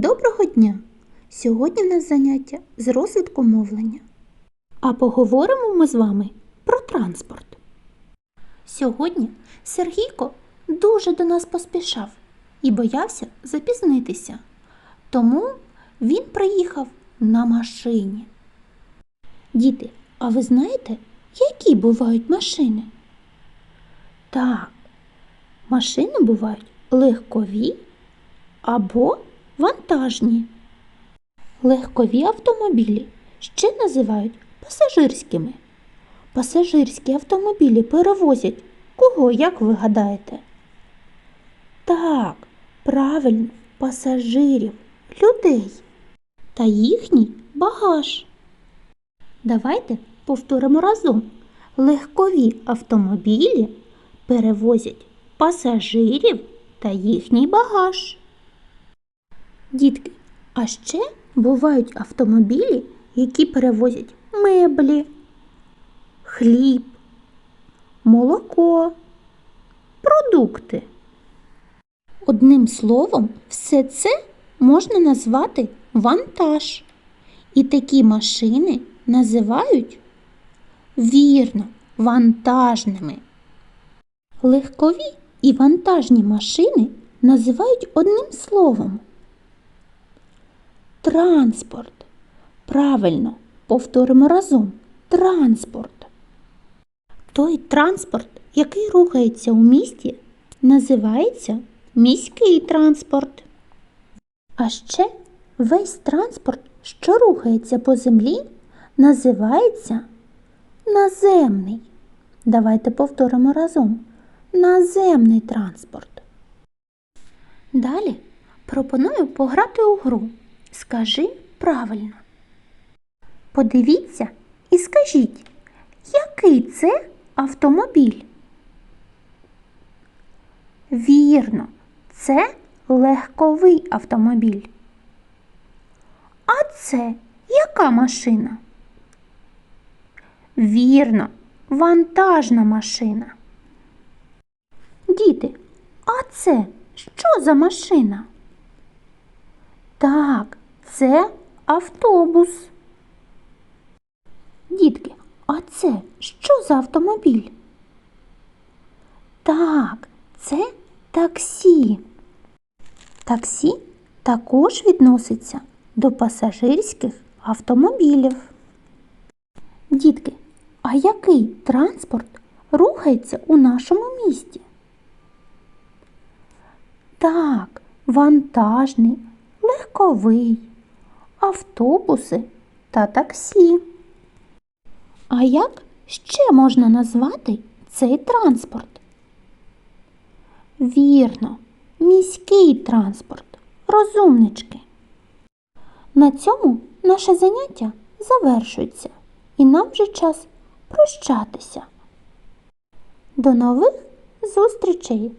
Доброго дня! Сьогодні в нас заняття з розвитку мовлення. А поговоримо ми з вами про транспорт. Сьогодні Сергійко дуже до нас поспішав і боявся запізнитися. Тому він приїхав на машині. Діти, а ви знаєте, які бувають машини? Так, машини бувають легкові або вантажні. Легкові автомобілі ще називають пасажирськими. Пасажирські автомобілі перевозять кого, як ви гадаєте? Так, правильно, пасажирів, людей та їхній багаж. Давайте повторимо разом. Легкові автомобілі перевозять пасажирів та їхній багаж. Дітки, а ще бувають автомобілі, які перевозять меблі, хліб, молоко, продукти. Одним словом, все це можна назвати вантаж. І такі машини називають вірно вантажними. Легкові і вантажні машини називають одним словом. Транспорт. Правильно, повторимо разом. Транспорт. Той транспорт, який рухається у місті, називається міський транспорт. А ще весь транспорт, що рухається по землі, називається наземний. Давайте повторимо разом. Наземний транспорт. Далі пропоную пограти у гру. Скажи правильно. Подивіться і скажіть, який це автомобіль? Вірно, це легковий автомобіль. А це яка машина? Вірно, вантажна машина. Діти, а це що за машина? Так, це автобус. Дітки, а це що за автомобіль? Так, це таксі. Таксі також відноситься до пасажирських автомобілів. Дітки, а який транспорт рухається у нашому місті? Так, вантажний, легковий, автобуси та таксі. А як ще можна назвати цей транспорт? Вірно, міський транспорт, розумнички. На цьому наше заняття завершується і нам вже час прощатися. До нових зустрічей!